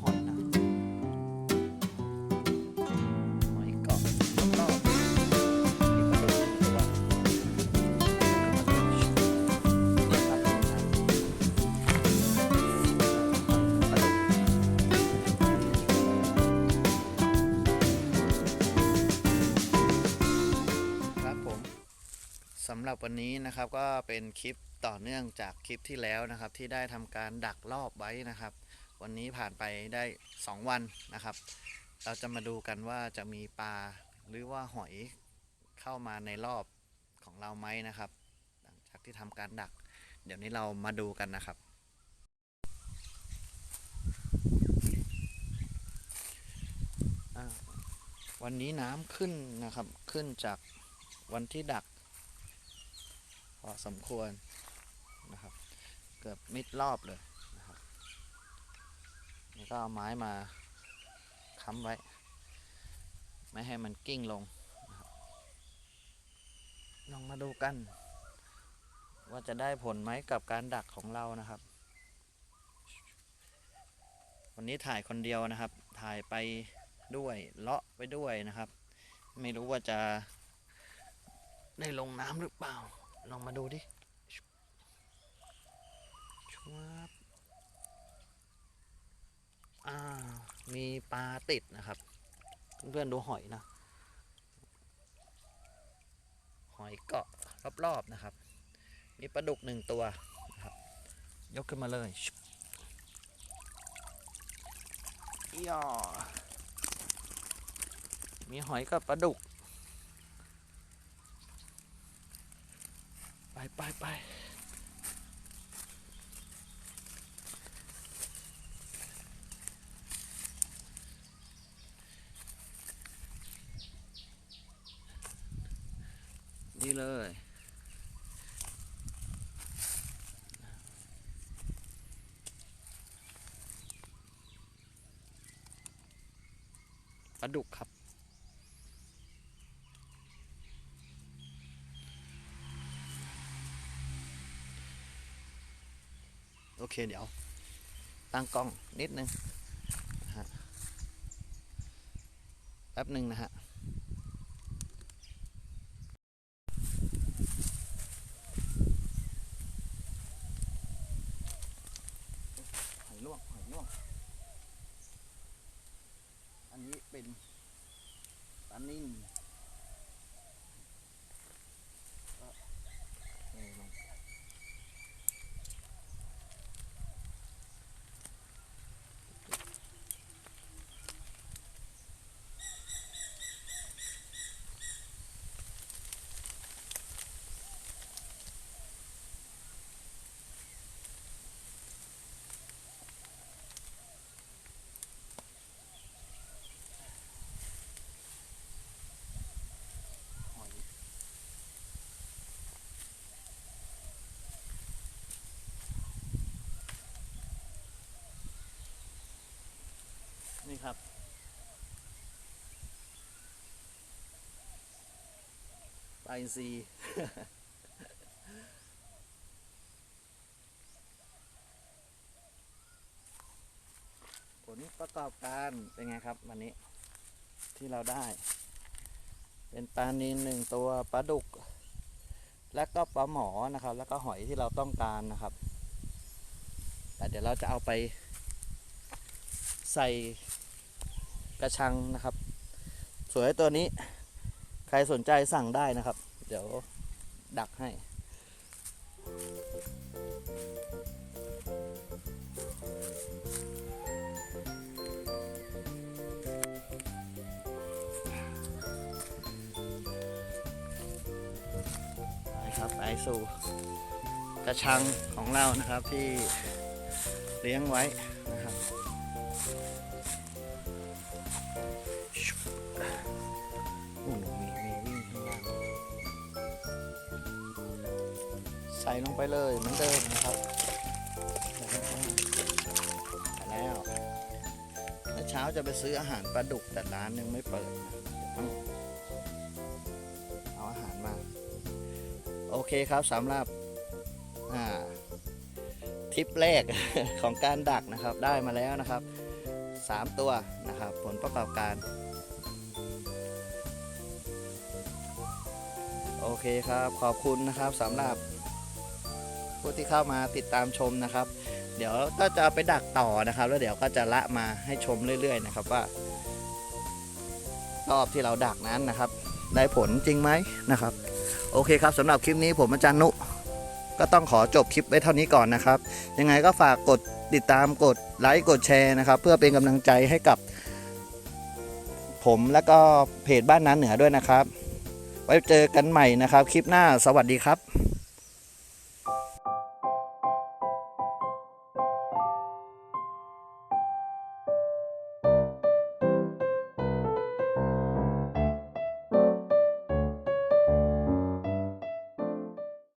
หอนะหอยก็ตัองครับผมสำหรับวันนี้นะครับก็เป็นคลิปต่อเนื่องจากคลิปที่แล้วนะครับ ที่ได้ทำการดักรอบไว้นะครับ วันนี้ผ่านไปได้ 2 วันนะครับ เราจะมาดูกันว่าจะมีปลาหรือว่าหอยเข้ามาในรอบของเราไหมนะครับ หลังจากที่ทำการดัก เดี๋ยวนี้เรามาดูกันนะครับ วันนี้น้ำขึ้นนะครับขึ้นจากวันที่ดัก พอสมควรนะครับ เกือบมิดรอบเลย ก็เอาไม้มาค้ำไว้ ไม่ให้มันกิ้งลงลองมาดูกัน ว่าจะได้ผลไหมกับการดักของเรานะครับ วันนี้ถ่ายคนเดียวนะครับ ถ่ายไปด้วยเลาะไปด้วยนะครับ ไม่รู้ว่าจะได้ลงน้ำหรือเปล่า ลองมาดูดิชวบ อ่ามีปลาติดนะครับ เพื่อนๆดูหอยนะ หอยเกาะรอบๆนะครับ มีปลาดุกหนึ่งตัวนะครับ ยกขึ้นมาเลยย่อมีหอยกับปลาดุก ไปไปไป นี่เลย ปลาดุกครับ โอเคเดี๋ยว ตั้งกล้องนิดนึงแป๊บหนึ่งนะฮะ อยลวง อันนี้เป็นปลานิ่ม ครับ ปลาอินทรีผลประกอบการเป็นไงครับ วันนี้ที่เราได้ เป็นปลานิลหนึ่งตัวปลาดุก และก็ปลาหมอนะครับ แล้วก็หอยที่เราต้องการนะครับ แต่เดี๋ยวเราจะเอาไปใส่ ระชังนะครับ สวยตัวนี้ ใครสนใจสั่งได้นะครับ เดี๋ยวดักให้ นะครับไปสู่กระชังของเรานะครับที่เลี้ยงไว้นะครับชุบ ใส่ลงไปเลยเหมือนเดิมนะครับไปไปแล้วแล้วเช้าจะไปซื้ออาหารปลาดุกแต่ร้านยังไม่เปิดนะเดี๋ยวต้องเอาอาหารมา โอเคครับสำหรับอ่าทริปแรกของการดักนะครับได้มาแล้วนะครับ 3 ตัวนะครับ ผลประกอบการ โอเคครับขอบคุณนะครับสำหรับ ผู้ที่เข้ามาติดตามชมนะครับ เดี๋ยวก็จะไปดักต่อนะครับ แล้วเดี๋ยวก็จะละมาให้ชมเรื่อย ๆ นะครับว่ารอบที่เราดักนั้นนะครับ ได้ผลจริงไหมนะครับ โอเคครับสำหรับคลิปนี้ผมอาจารย์นุ ก็ต้องขอจบคลิปไว้เท่านี้ก่อนนะครับ ยังไงก็ฝากกดติดตามกดไลค์กดแชร์นะครับ เพื่อเป็นกำลังใจให้กับ ผมและก็เพจบ้านน้าเหนือด้วยนะครับ ไว้เจอกันใหม่นะครับ คลิปหน้าสวัสดีครับ